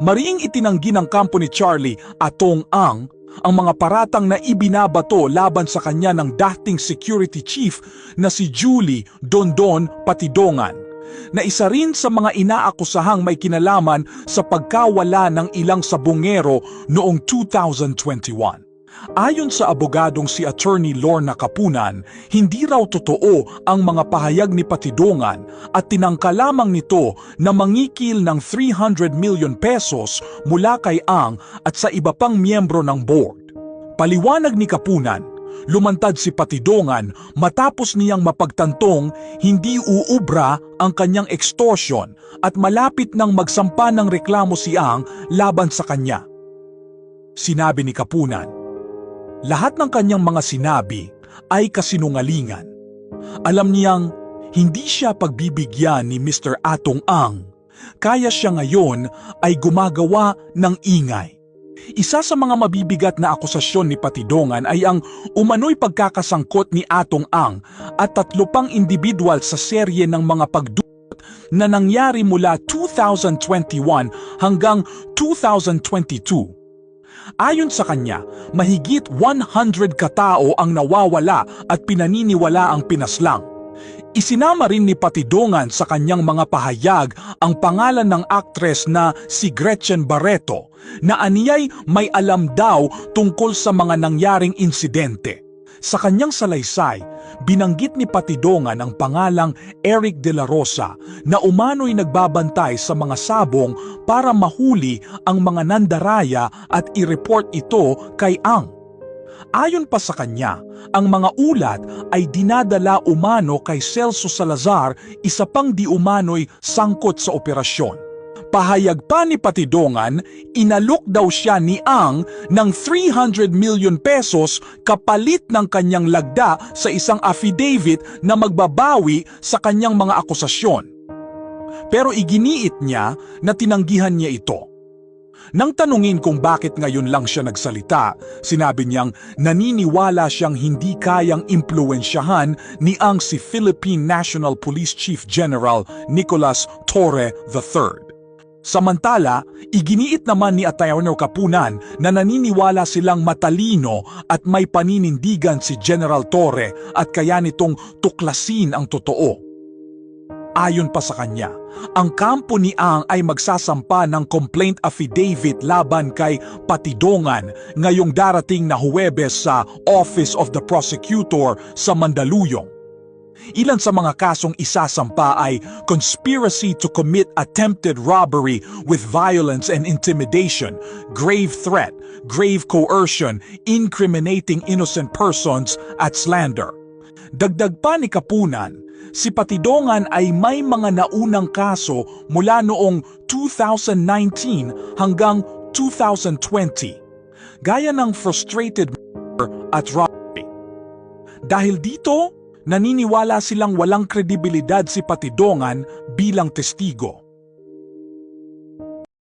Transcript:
Mariing itinanggi ng kampo ni Charlie Atong Ang ang mga paratang na ibinabato laban sa kanya ng dating security chief na si Julie Dondon Patidongan na isa rin sa mga inaakusahang may kinalaman sa pagkawala ng ilang sabungero noong 2021. Ayon sa abogadong si Attorney Lorna Kapunan, hindi raw totoo ang mga pahayag ni Patidongan at tinangka lamang nito na mangikil ng 300 million pesos mula kay Ang at sa iba pang miyembro ng board. Paliwanag ni Kapunan, lumantad si Patidongan matapos niyang mapagtantong hindi uubra ang kanyang extortion at malapit nang magsampa ng reklamo si Ang laban sa kanya. Sinabi ni Kapunan, lahat ng kanyang mga sinabi ay kasinungalingan. Alam niyang hindi siya pagbibigyan ni Mr. Atong Ang. Kaya siya ngayon ay gumagawa ng ingay. Isa sa mga mabibigat na akusasyon ni Patidongan ay ang umano'y pagkakasangkot ni Atong Ang at tatlo pang individual sa serye ng mga pagdulot na nangyari mula 2021 hanggang 2022. Ayon sa kanya, mahigit 100 katao ang nawawala at pinaniniwala ang pinaslang. Isinama rin ni Patidongan sa kanyang mga pahayag ang pangalan ng aktres na si Gretchen Barreto na aniyay may alam daw tungkol sa mga nangyaring insidente. Sa kanyang salaysay, binanggit ni Patidongan ang pangalang Eric de la Rosa na umano'y nagbabantay sa mga sabong para mahuli ang mga nandaraya at i-report ito kay Ang. Ayon pa sa kanya, ang mga ulat ay dinadala umano kay Celso Salazar, isa pang di umano'y sangkot sa operasyon. Pahayag pa ni Patidongan, inalok daw siya ni Ang ng 300 million pesos kapalit ng kanyang lagda sa isang affidavit na magbabawi sa kanyang mga akusasyon. Pero iginiit niya na tinanggihan niya ito. Nang tanungin kung bakit ngayon lang siya nagsalita, sinabi niyang naniniwala siyang hindi kayang impluensyahan ni ang si Philippine National Police Chief General Nicolas Torre III. Samantala, iginiit naman ni Atayano Kapunan na naniniwala silang matalino at may paninindigan si General Torre at kaya nitong tuklasin ang totoo. Ayon pa sa kanya, ang kampo ni Ang ay magsasampa ng complaint affidavit laban kay Patidongan ngayong darating na Huwebes sa Office of the Prosecutor sa Mandaluyong. Ilan sa mga kasong isasampa ay conspiracy to commit attempted robbery with violence and intimidation, grave threat, grave coercion, incriminating innocent persons, at slander. Dagdag pa ni Kapunan, si Patidongan ay may mga naunang kaso mula noong 2019 hanggang 2020, gaya ng frustrated at robbery. Dahil dito, naniniwala silang walang kredibilidad si Patidongan bilang testigo.